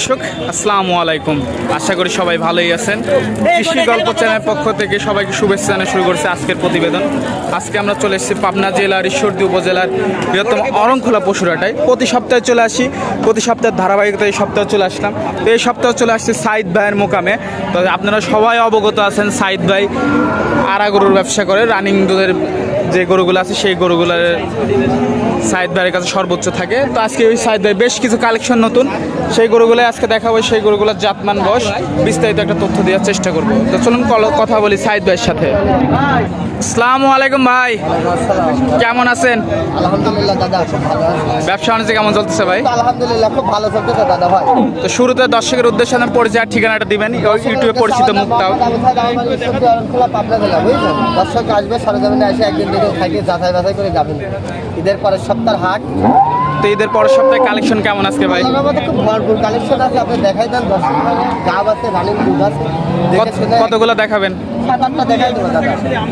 দর্শক, আসসালামু আলাইকুম। আশা করি সবাই ভালোই আছেন। কৃষি গল্প চ্যানেলের পক্ষ থেকে সবাইকে শুভেচ্ছা জানিয়ে শুরু করছে আজকের প্রতিবেদন। আজকে আমরা চলে এসেছি পাবনা জেলার ঈশ্বরদী উপজেলার বৃহত্তম অরংখোলা পশুরাটায়। প্রতি সপ্তাহে চলে আসি, প্রতি সপ্তাহের ধারাবাহিকতা এই সপ্তাহে চলে আসলাম। তো এই সপ্তাহে চলে আসছি সাইদ ভাইয়ের মোকামে। তো আপনারা সবাই অবগত আছেন সাইদ ভাই আড়া গরুর ব্যবসা করে, রানিং দুধের যে গরুগুলো আছে, সেই গরুগুলোর সাইদ ভাইয়ের কাছে সর্বোচ্চ থাকে। তো আজকে ওই সাইদ ভাই বেশ কিছু কালেকশন নতুন। সেই গরুগুলো আজকে দেখাবো, সেই গরুগুলোর জাতমান বস বিস্তারিত একটা তথ্য দেওয়ার চেষ্টা করব। তো চলুন কথা বলি সাইদ ভাইয়ের সাথে। আসসালামু আলাইকুম ভাই। কেমন আছেন? আলহামদুলিল্লাহ দাদা আছে। ব্যবসা বাণিজ্য কেমন চলতেছে ভাই? আলহামদুলিল্লাহ খুব ভালো চলতেছে দাদা ভাই। তো শুরুতে দর্শকের উদ্দেশ্যে আপনার পরিচয় ঠিকানাটা দিবেন। ইউটিউবে পরিচিত বুঝলেন দর্শক আসবে সরজমিনে এসে একদিন দুদিন থাকি যাচাই বাছাই করে যাবেন। ঈদের পরের সপ্তাহ হাট। তো ঈদের পরের সপ্তাহে কালেকশন কেমন আজকে ভাই? খুব ভরপুর কালেকশন আছে আপনি দেখাই দেন দর্শক। গাব আছে। রানিং দুধ আছে কতগুলো দেখাবেন?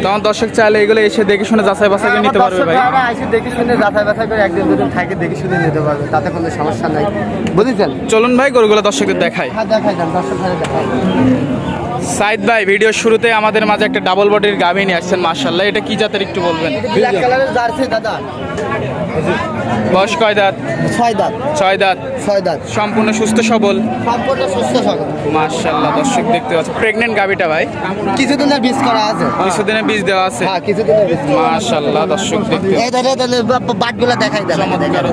তখন দর্শক চাইলে এগুলো এসে দেখে শুনে যাচাই বাছাই করে নিতে পারবে ভাই। এসে দেখে শুনে যাচাই বাছাই করে একদিন দুদিন থাকে দেখে শুনে নিতে পারবে তাতে কোনো সমস্যা নাই। বুঝেছেন? চলুন ভাই গরুগুলো দর্শকদের দেখাই। হ্যাঁ দেখাই দেন দর্শক ভাই দেখাই। সাইদ ভাই ভিডিওর শুরুতে আমাদের মাঝে একটা ডাবল বডির গাভী নিয়ে আসছেন মার্শাল্লাহ এটা কি জাতের একটু বলবেন? ব্ল্যাক কালারের জার্সি দাদা। বয়স কয় দাঁত? ছয় দাঁত। ছয় দাঁত। ছয় দাঁত। সম্পূর্ণ সুস্থ সবল? সম্পূর্ণ সুস্থ সবল। মার্শাল্লাহ দর্শক দেখতে পাচ্ছেন। প্রেগনেন্ট গাভীটা ভাই? কিছুদিনের বীজ করা আছে। কিছুদিনের বীজ দেওয়া আছে? হ্যাঁ কিছুদিনের বীজ মার্শাল্লাহ দর্শক দেখতে এই ধরে বাটগুলো দেখাই দেন।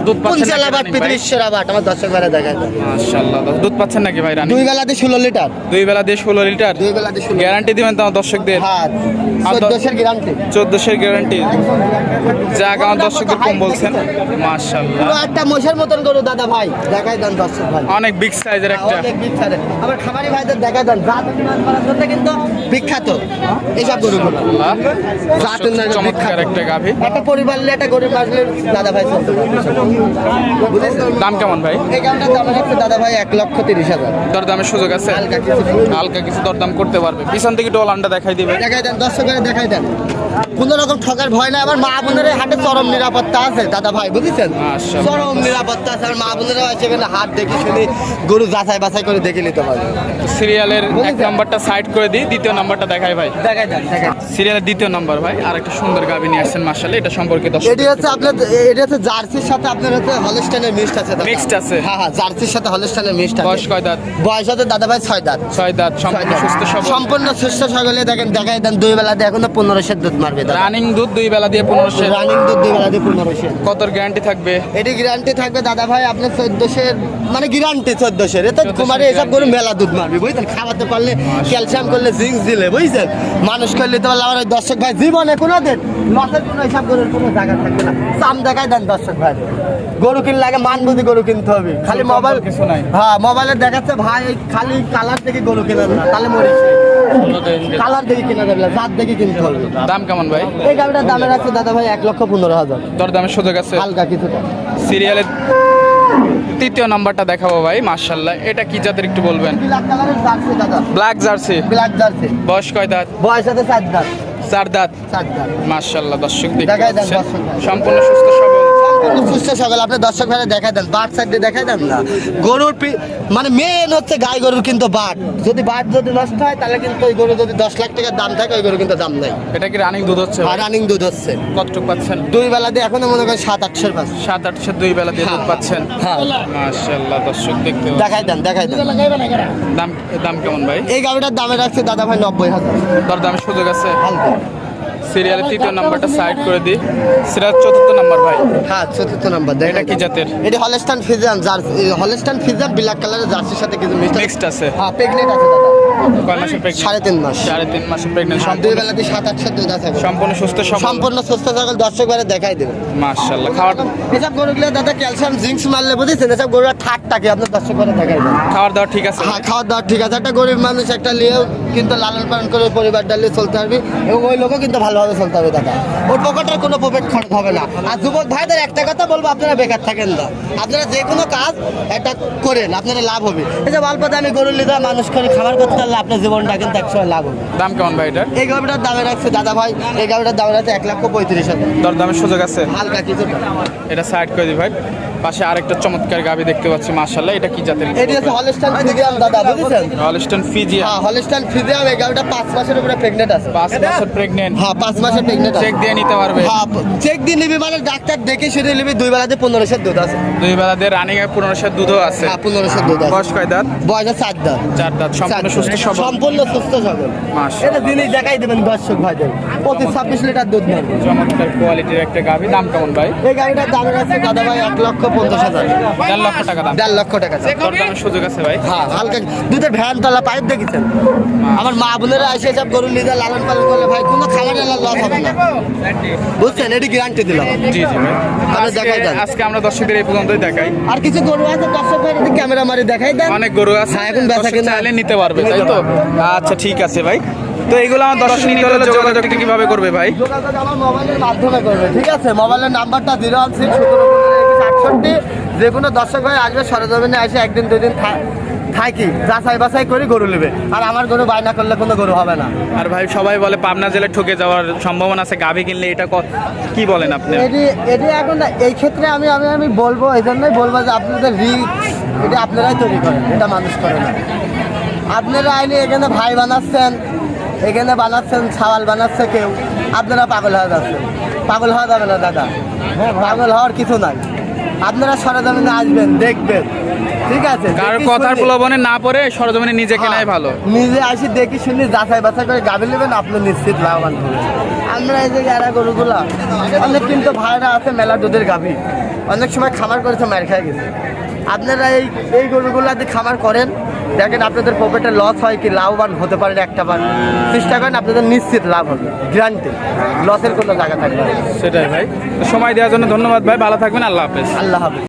দুধ পাচ্ছেন কোন বাট ভাই? পৃথিবীশ্বরা বাট আমার দর্শক বেলা দেখাই দেন। মার্শাল্লাহ দুধ পাচ্ছেন নাকি ভাই রানী দুই বেলাতে ষোলো লিটার। দুই বেলা দিয়ে ষোলো লিটার? দুই বেলাতে ষোলো গ্যারান্টি দিবেন তো দর্শকদের? হ্যাঁ চোদ্দশের গ্যারান্টি চোদ্দশের গ্যারান্টি যাক আমার দর্শকদের কম বলছেন। পুরো একটা মোষের মতন গরু দাদা ভাই। দেখাই দেন দর্শক ভাই। অনেক বিগ সাইজের একটা। অনেক বিখ্যাত আমার খামারি ভাইদের দেখাই দেন জাত উন্নয়ন করার জন্য কিন্তু বিখ্যাত এইসব গরুগুলো। আল্লাহ। জাত উন্নয়নের চমৎকার একটা গাভী। একটা পরিবার নিয়ে একটা আসলে দাদা ভাই চলতে দাম কেমন ভাই? এই গানটা দাম রাখছে দাদা ভাই এক লক্ষ তিরিশ হাজার। দরদামের সুযোগ আছে? হালকা কিছু। হালকা কিছু দরদাম করতে পারবে। পিছন থেকে দেখাই দিবে। দেখাই দেন দর্শকের দেখাই দেন। কোন রকম ঠকার ভয় নাই। আমার মা বোনের হাতে চরম নিরাপত্তা আছে। দাদা ভাই বুঝেছেন? চরম নিরাপত্তা আছে। আমার মা বোনেরা সেখানে হাত দেখে শুনে গরু যাচাই বাছাই করে দেখে নিতে পারবে সিরিয়ালের এক নাম্বারটা সাইড করে দিই দ্বিতীয় নাম্বারটা দেখাই ভাই। দেখাই দেখাই সিরিয়ালের দ্বিতীয় নাম্বার ভাই আর একটা সুন্দর গাভী নিয়ে আসছেন মার্শাল্লাহ এটা সম্পর্কে দর্শক এটি হচ্ছে আপনার এটি হচ্ছে জার্সির সাথে আপনার হচ্ছে হলস্টাইনের মিক্সড আছে দাদা। Mixed আছে? হ্যাঁ হ্যাঁ জার্সির সাথে হলস্টাইনের মিক্সড আছে। বয়স কয় দাঁত? বয়স হচ্ছে দাদা ভাই ছয় দাঁত। ছয় দাঁত সম্পূর্ণ সুস্থ সবল। সম্পূর্ণ সুস্থ সকালে দেখেন দেখাই দেন দুই বেলা দিয়ে এখনও পনেরোশের দুধ মারবে রানিং দুধ দুই বেলা দিয়ে পনেরোশো রানিং দুধ দুই বেলা দিয়ে পনেরোশের কতর গ্যারান্টি থাকবে? এটি গ্যারান্টি থাকবে দাদা ভাই আপনার চোদ্দশের মানে গ্যারান্টি চোদ্দশের এত 1400 কুমারে এসব গরু মেলা দুধ মারবি বুঝছেন খাওয়াতে পারলে ক্যালসিয়াম করলে জিঙ্ক দিলে বুঝছেন মানুষ করলে তো আমার দর্শক ভাই জীবনে কোনো দিন লসের কোনো এসব গরুর কোনো জায়গা থাকবে না। চাম দেখাই দেন দর্শক ভাই। গরু কিনলে আগে মান বুঝি গরু কিনতে হবে। খালি মোবাইল কিছু নাই। হ্যাঁ মোবাইলে দেখাচ্ছে ভাই খালি কালার থেকে গরু কিনে তাহলে মরিস কালার দেখে কিনা যাবে না জাত দেখে কিনতে হবে। দাম কেমন ভাই? এই গাড়িটার দামে রাখছে দাদা ভাই এক লক্ষ পনেরো হাজার। দরদামের সুযোগ আছে? হালকা কিছুটা। সিরিয়ালের তৃতীয় নাম্বারটা দেখাবো ভাই মার্শাল্লাহ এটা কি জাতের একটু বলবেন? ব্ল্যাক কালারের জার্সি দাদা। Black jersey? Black jersey. বয়স কয় দাঁত? বয়স আছে চার দাঁত। চার দাঁত? চার দাঁত। মার্শাল্লাহ দর্শক দেখতে দেখাই দেন পাচ্ছেন। দর্শক সম্পূর্ণ সুস্থ সবল। সম্পূর্ণ সুস্থ সকাল আপনি দর্শক ভাইরা দেখাই দেন বাট সাইড দেখাই দেন না। গরুর মানে মেন হচ্ছে গাই গরুর কিন্তু বাট। যদি বাট যদি নষ্ট হয় তাহলে কিন্তু ওই গরু যদি দশ লাখ টাকার দাম থাকে ওই গরু কিন্তু দাম নাই। এটা কি রানিং দুধ হচ্ছে? আর রানিং দুধ হচ্ছে। কতটুক পাচ্ছেন? দুই বেলা দিয়ে এখনও মনে করেন সাত আটশোর পাঁচ। সাত আটশো দুই বেলা দিয়ে দুধ পাচ্ছেন? হ্যাঁ। দর্শক দেখতে দেখাই দেন দেখাই দেন। দাম দাম কেমন ভাই? এই গাড়িটার দামে রাখছে দাদা ভাই নব্বই হাজার। দরদামের সুযোগ আছে? হালকা। সিরিয়ালের তৃতীয় নাম্বারটা সাইড করে দিই। সিরিয়াল চতুর্থ নাম্বার ভাই। হ্যাঁ চতুর্থ নাম্বার দেখ এটা কি জাতের? এটা Holstein Friesian Jersey Holstein Friesian black কালারের জার্সির সাথে কিছু মিক্সড আছে। হ্যাঁ প্রেগনেন্ট আছে দাদা। কয় প্রেগনেন্ট সাড়ে তিন মাস। সাড়ে তিন প্রেগনেন্ট হ্যাঁ, দুই সাত আটশো দুধ আছে সম্পূর্ণ সুস্থ সম্পূর্ণ সুস্থ সকল দর্শক বারে দেখাই দেবে। মার্শাল্লাহ খাওয়ার এসব গরুগুলো দাদা ক্যালসিয়াম জিঙ্কস মারলে বুঝেছেন? এসব গরুরা ঠাক থাকে আপনার দর্শক বারে দেখাই দেবে। খাওয়ার দাওয়া ঠিক আছে? হ্যাঁ খাওয়া দাওয়া ঠিক আছে। একটা গরিব মানুষ একটা নিয়েও কিন্তু লালন পালন করে পরিবার ডালিয়ে চলতে পারবি এবং ওই লোকও কিন্তু ভালোভাবে চলতে হবে দাদা। ওর পকেটের কোনো প্রফিট খরচ হবে না। আর যুবক ভাইদের একটা কথা বলব আপনারা বেকার থাকেন না। আপনারা যে কোনো কাজ একটা করেন আপনারা লাভ হবে। এই যে অল্প দামে গরু লিদা মানুষ করে খাবার করতে পারলে আপনার জীবনটা কিন্তু একসময় লাভ হবে। দাম কেমন ভাই এটার? এই গাড়িটার দামে রাখছে দাদা ভাই এই গাড়িটার দামে রাখছে এক লক্ষ পঁয়ত্রিশ হাজার। দরদামের সুযোগ আছে? হালকা কিছুটা এটা সাইড করে দিই ভাই। পাশে আরেকটা চমৎকার গাবি দেখতে পাচ্ছি মাশাল্লাহ এটা কি জাতের? এটা হচ্ছে হলস্টাইন ফিজিয়াম দাদা বুঝেছেন? হলস্টন ফিজিয়া হ্যাঁ হলস্টাইন ফিজিয়াম এই গাড়িটা পাঁচ মাসের উপরে প্রেগনেন্ট আছে। পাঁচ মাসের প্রেগনেন্ট হ্যাঁ পাঁচ মাসের প্রেগনেন্ট চেক দিয়ে নিতে পারবে। হ্যাঁ চেক দিয়ে নিবি মানে ডাক্তার দেখে সেটা নিবি দুই বেলাতে পনেরোশো দুধ আছে। দুই বেলা দিয়ে রানিং এ পনেরোশো দুধও আছে। হ্যাঁ পনেরোশো দুধ আছে। বয়স কয় দাঁত? বয়স চার দাঁত। চার দাঁত। সম্পূর্ণ সুস্থ সবল। সম্পূর্ণ সুস্থ সবল। এটা দিনই দেখাই দেবেন দর্শক ভাইদের। প্রতি ছাব্বিশ লিটার দুধ নেবে চমৎকার কোয়ালিটির একটা গাভি। দাম কেমন ভাই? এই গাড়িটার দাম আছে দাদা ভাই এক লক্ষ পঞ্চাশ হাজার। দেড় লক্ষ টাকা দাম। দেড় লক্ষ টাকা দাম। সুযোগ আছে ভাই। হ্যাঁ হালকা দুধের ভ্যান তলা পাইপ দেখেছেন? আমার মা বোনেরা এসে সব গরু লিদা লালন পালন করলে ভাই কোনো খাবারের লস হবে না। বুঝছেন? এটি গ্যারান্টি দিলাম জি জি ভাই। তাহলে দেখাই দেন। আজকে আমরা দর্শকদের এই পর্যন্তই দেখাই। আর কিছু গরু আছে? দর্শক ভাই ক্যামেরা মারি দেখাই দেন। অনেক গরু আছে। হ্যাঁ, এখন দর্শক কেনা- নিতে পারবে তাই তো? আচ্ছা ঠিক আছে ভাই। তো এগুলো আমার দর্শক নিতে হলে যোগাযোগটা কীভাবে করবে ভাই? যোগাযোগ আমার মোবাইলের মাধ্যমে করবে ঠিক আছে? মোবাইলের নাম্বারটা জিরো ওয়ান সিক্স সতেরো আটষট্টি। যে কোনো দর্শক ভাই আসবে সরজমিনে এসে একদিন দুদিন থাকি যাচাই বাছাই করে গরু নেবে। আর আমার গরু বায়না করলে কোনো গরু হবে না। আর ভাই সবাই বলে পাবনা জেলায় ঠকে যাওয়ার সম্ভাবনা আছে গাভি কিনলে এটা ক- বলেন আপনি? এটি এটি এখন এই ক্ষেত্রে আমি আমি আমি বলব এই জন্যই বলব যে আপনাদের রিস্ক এটা আপনারাই তৈরি করেন এটা মানুষ করে না। আপনারা আইনি এখানে ভাই বানাচ্ছেন এখানে বানাচ্ছেন ছাওয়াল বানাচ্ছে কেউ। আপনারা পাগল হয়ে যাচ্ছেন। পাগল হওয়া যাবে না দাদা। পাগল হওয়ার কিছু নাই। আপনারা সরজমিনে আসবেন দেখবেন। ঠিক আছে? কার দেখি কথার। প্রলোভনে না পড়ে সরজমিনে নিজে কেনাই হ্যাঁ, ভালো। নিজে আসি দেখি শুনি যাচাই বাছাই করে গাভি নেবেন আপনি নিশ্চিত লাভবান হবেন। আমরা এই যে এরা গরুগুলা অনেক কিন্তু ভাইরা আছে মেলা দুধের গাভি। অনেক সময় খামার করেছে মার খেয়ে গেছে। আপনারা এই এই গরুগুলা যদি খামার করেন দেখেন আপনাদের প্রফিটে লস হয় কি লাভবান হতে পারেন একটা বার চেষ্টা করেন আপনাদের নিশ্চিত লাভ হবে গ্যারান্টি লসের কোনো জায়গা থাকবে সেটাই ভাই। তো সময় দেওয়ার জন্য ধন্যবাদ ভাই ভালো থাকবেন আল্লাহ হাফেজ। আল্লাহ হাফিজ।